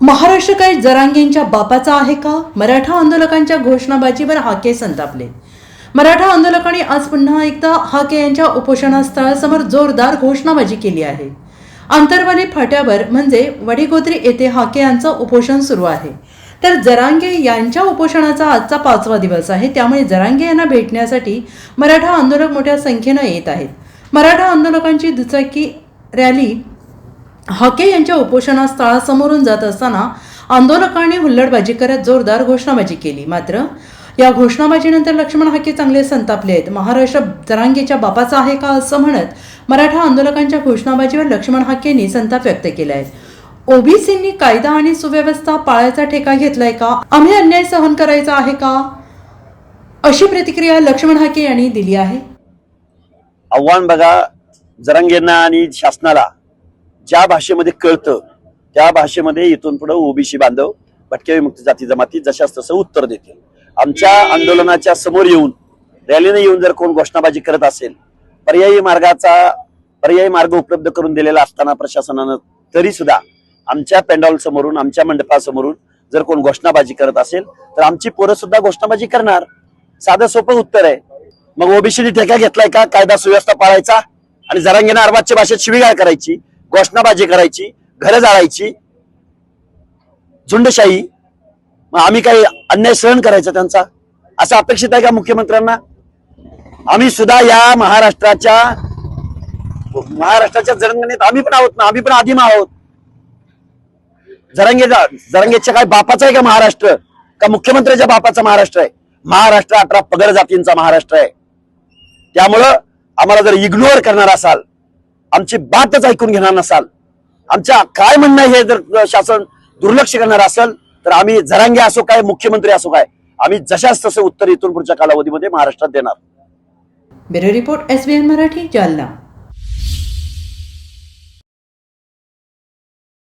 महाराष्ट्र काय जरांगेंच्या बापाचा आहे का? मराठा आंदोलकांच्या घोषणाबाजीवर हाके संतापले. मराठा आंदोलकांनी आज पुन्हा एकदा हाके यांच्या उपोषणास्थळासमोर जोरदार घोषणाबाजी केली आहे. आंतरवाली फाट्यावर म्हणजे वडीगोद्री येथे हाके यांचं उपोषण सुरू आहे. तर जरांगे यांच्या उपोषणाचा आजचा पाचवा दिवस आहे. त्यामुळे जरांगे यांना भेटण्यासाठी मराठा आंदोलक मोठ्या संख्येनं येत आहेत. मराठा आंदोलकांची दुचाकी रॅली हके यांच्या उपोषणास्थळासमोरून जात असताना आंदोलकांनी हुल्लडबाजी करत जोरदार घोषणाबाजी केली. मात्र या घोषणाबाजीनंतर लक्ष्मण हाके चांगले संतापले आहेत. महाराष्ट्र जरांगेच्या बापाचा आहे का असं म्हणत मराठा आंदोलकांच्या घोषणाबाजीवर लक्ष्मण हाकेंनी संताप व्यक्त केला आहे. ओबीसींनी कायदा आणि सुव्यवस्था पाळायचा ठेका घेतलाय का? आम्ही अन्याय सहन करायचा आहे का? अशी प्रतिक्रिया लक्ष्मण हाके यांनी दिली आहे. आव्हान बघा जरांगेंना आणि शासनाला. ज्या भाषेमध्ये कळतं त्या भाषेमध्ये इथून पुढे ओबीसी बांधव भटक्या विमुक्त जाती जमाती जशाच तसं उत्तर देतील. आमच्या आंदोलनाच्या समोर येऊन रॅलीने येऊन जर कोण घोषणाबाजी करत असेल पर्यायी मार्गाचा पर्यायी मार्ग उपलब्ध करून दिलेला असताना प्रशासनानं तरी सुद्धा आमच्या पेंडॉल समोरून आमच्या मंडपासमोरून जर कोण घोषणाबाजी करत असेल तर आमची पोरं सुद्धा घोषणाबाजी करणार. साधं सोपं उत्तर आहे. मग ओबीसीने ठेका घेतलाय का? कायदा सुव्यवस्था पाळायचा आणि जरांगीना अरबाजच्या भाषेत शिवीगाळ करायची? घोषणाबाजी करायची घरं जाळायची झुंडशाही मग आम्ही काही अन्याय सहन करायचा त्यांचा? असं अपेक्षित आहे का मुख्यमंत्र्यांना? आम्ही सुद्धा या महाराष्ट्राच्या महाराष्ट्राच्या जरंगणीत आम्ही पण आहोत ना आम्ही पण आदिम आहोत. जरंगे जरंगेच्या काय बापाचा आहे का महाराष्ट्र? का मुख्यमंत्र्याच्या बापाचा महाराष्ट्र आहे? महाराष्ट्र अठरा पगड जातींचा महाराष्ट्र आहे. त्यामुळं आम्हाला जर इग्नोर करणार असाल आमची बातच ऐकून घेणार नसाल. आमच्या काय म्हणणं आहे हे जर शासन दुर्लक्ष करणार असेल तर आम्ही झरांगे असो काय मुख्यमंत्री असो काय आम्ही जशाच तसं उत्तर इथून पुढच्या कालावधीमध्ये महाराष्ट्रात देणार. Bureau report S Marathi Jalna.